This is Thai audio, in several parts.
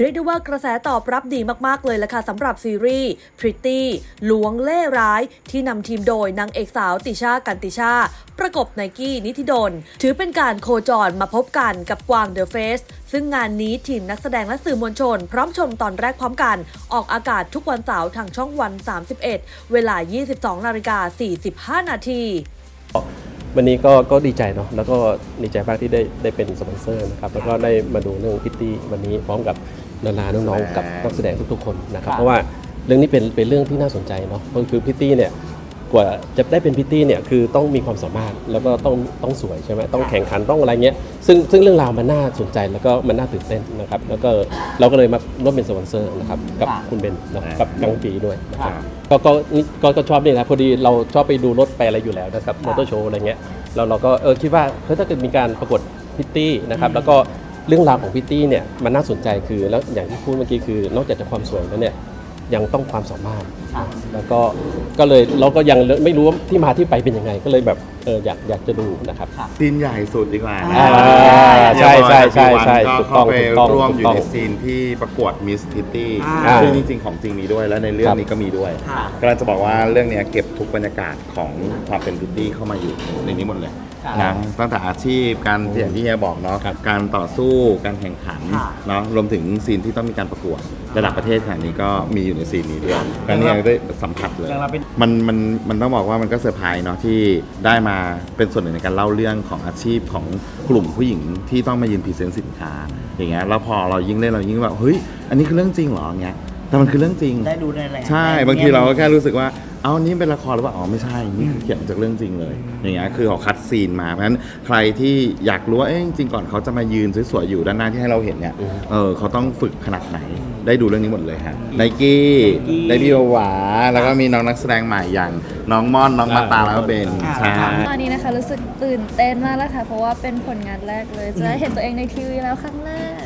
เรียกได้ว่ากระแสตอบรับดีมากๆเลยล่ะค่ะสำหรับซีรีส์ Pretty ลวงเล่ร้ายที่นำทีมโดยนางเอกสาวติชากันติชา ประกบไนกี้นิธิดล ถือเป็นการโคจรมาพบกันกับกวางเดอะเฟสซึ่งงานนี้ทีมนักแสดงและสื่อมวลชน พร้อมชมตอนแรกพร้อมกัน ออกอากาศทุกวันเสาร์ทางช่องวัน 31 เวลา 22 นาฬิกา 45 นาที วันนี้ก็ก็ดีใจเนาะแล้วก็ดีใจมากที่ได้ได้เป็นสปอนเซอร์นะครับแล้วก็ได้มาดูเรื่องพิตตี้วันนี้พร้อมกับนานาน้องๆกับนักแสดงทุกๆคนนะครับเพราะว่าเรื่องนี้เป็นเป็นเรื่องที่น่าสนใจเนาะก็คือพิตตี้เนี่ย กว่าจะได้เป็นพิตตี้เนี่ยคือต้องมีความสามารถแล้วก็ต้องต้องสวยใช่ไหมต้องแข่งขันต้องอะไรเงี้ยซึ่งซึ่งเรื่องราวมันน่าสนใจแล้วก็มันน่าตื่นเต้นนะครับแล้วก็เราก็เลยมาร่วมเป็นสปอนเซอร์นะครับกับคุณเบนเนาะกับกังปีด้วยนะครับก็ก็นี่ก็ก็ชอบนี่นะพอดีเราชอบไปดูรถไปอะไรอยู่แล้วนะครับมอเตอร์โชว์อะไรเงี้ยเราเราก็เออคิดว่าเฮ้ยถ้าเกิดมีการประกวดพิตตี้นะครับแล้วก็เรื่องราวของพิตตี้เนี่ยมันน่าสนใจคือแล้วอย่างที่พูดเมื่อกี้คือนอกจากจะความสวยแล้วเนี่ย ยังต้องความสามารถ แล้วก็ก็เลยเราก็ยังไม่รู้ว่าที่มาที่ไปเป็นยังไง ก็เลยแบบเอออยากอยากจะดูนะครับ ซีนใหญ่สุดดีกว่านะอ่าใช่ใช่ใช่ใช่ก็ถูกต้เข้าองไปถูกต้องร่วมถูอกยู่ต้องในซีนที่ประกวดมิสทิตตี้อ่า ซึ่งจริงๆของจริงมีด้วยและในเรื่อคงรับนี้ก็มีด้วยค่ะ กำลังจะบอกว่าเรื่องเนี้ยเก็บทุกบรรยากาศของความเป็นพิตตี้เข้ามาอยู่ในนี้หมดเลยค่ะ นะตั้งแต่อาชีพการอย่างที่เฮียบอกเนาะครับการต่อสู้การแข่งขันค่ะเนาะรวมถึงซีนที่ต้องมีการประกวดระดับประเทศขนาดนี้ก็มีอยู่ในซีนนี้ด้วยก็เนี่ยได้สัมผัสเลยอย่างเราเป็นมันมันมันต้องบอกว่ามันก็เซอร์ไพรส์เนาะที่ได้มาเป็นส่วนหนึ่งในการเล่าเรื่องของอาชีพของกลุ่มผู้หญิงที่ต้องมายืนพรีเซนต์สินค้า อย่างเงี้ยแล้วพอเรายิ่งเล่นเรายิ่งแบบเฮ้ยอันนี้คือเรื่องจริงเหรออย่างเงี้ยแต่มันคือเรื่องจริงได้รู้ในแหล่งใช่บางทีเราก็แค่รู้สึกว่า เอานี่เป็นละครหรือเปล่าอ๋อไม่ใช่นี่คือเขียนจากเรื่องจริงเลย อย่างเงี้ยคือเขาคัดซีนมาเพราะฉะนั้นใครที่อยากรู้ว่าเอ๊ะจริงๆก่อนเขาจะมายืนสวยๆอยู่ด้านหน้าที่ให้เราเห็นเนี่ยเออเขาต้องฝึกขนาดไหน ได้ดูเรื่องนี้หมดเลยฮะไนกี้ได้พี่หวาแล้วก็มีน้องนักแสดงใหม่อย่างน้องม่อนน้องมาตาแล้วก็เบนใช่ตอนนี้นะคะรู้สึกตื่นเต้นมากแล้วค่ะเพราะว่าเป็นผลงานแรกเลยจะได้เห็นตัวเองในทีวีแล้วครั้งแรก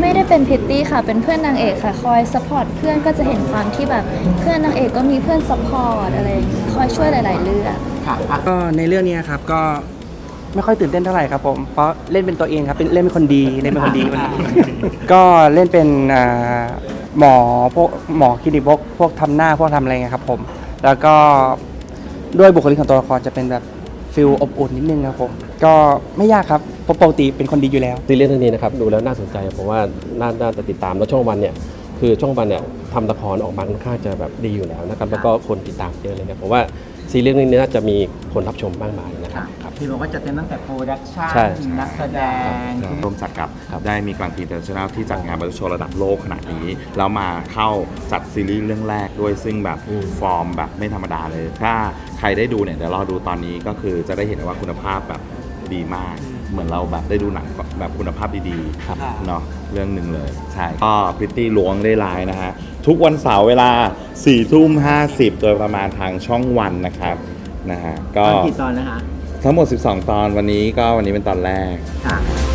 ไม่ได้เป็นพิตตี้ค่ะ เป็นเพื่อนนางเอกค่ะ คอยซัพพอร์ตเพื่อนก็จะเห็นความที่แบบเพื่อนนางเอกก็มีเพื่อนซัพพอร์ตอะไรอย่างงี้คอยช่วยหลาย ๆ เรื่อง ค่ะอะก็ในเรื่องเนี้ยครับก็ไม่ค่อยตื่นเต้นเท่าไหร่ครับผม เพราะเล่นเป็นตัวเองครับเป็นเล่นเป็นคนดีเล่นเป็นคนดีวันนี้ ก็เล่นเป็นอ่าหมอพวกหมอคลินิกพวกพวกทำหน้าพวกทำอะไรเงี้ยครับผม แล้วก็ด้วยบุคลิกของตัวละครจะเป็นแบบฟิลอบอุ่นนิดนึงครับผม ก็ไม่ยากครับเพราะปกติเป็นคนดีอยู่แล้ว ซีรีส์เรื่องนี้นะครับดูแล้วน่าสนใจผมว่าน่าน่าจะติดตามแล้วช่องวันเนี่ยคือช่องวันเนี่ยทำละครออกมาค่อนข้างจะแบบดีอยู่แล้วนะครับแล้วก็คนติดตามเยอะเลยครับผมว่าซีรีส์เรื่องนี้น่าจะมีคนรับชมมากมายนะครับครับพี่บอกว่าจะเต็มตั้งแต่โปรดักชั่นใช่ นักแสดงครับร่วมจัดกับครับได้มีกลางทีอินเตอร์เนชั่นแนลที่จัดงานบัตโชว์ระดับโลกขนาดนี้ แล้วมาเข้าจัดซีรีส์เรื่องแรกด้วยซึ่งแบบอืมฟอร์มแบบไม่ธรรมดาเลย ถ้าใครได้ดูเนี่ยเดี๋ยวรอดูตอนนี้ก็คือจะได้เห็นว่าคุณภาพแบบ ดีมาก เหมือนเราแบบได้ดูหนังแบบคุณภาพดีครับๆเนาะเรื่องหนึ่งเลยใช่ก็พิตตี้ล้วงได้ลายนะฮะ ทุกวันเสาร์เวลา4ี่ทุ่มห้โดยประมาณทางช่องวันนะครับนะฮะตก็อนกี่ตอนนะคะ ทั้งหมด 12 ตอนวันนี้ก็วันนี้เป็นตอนแรกค่ะ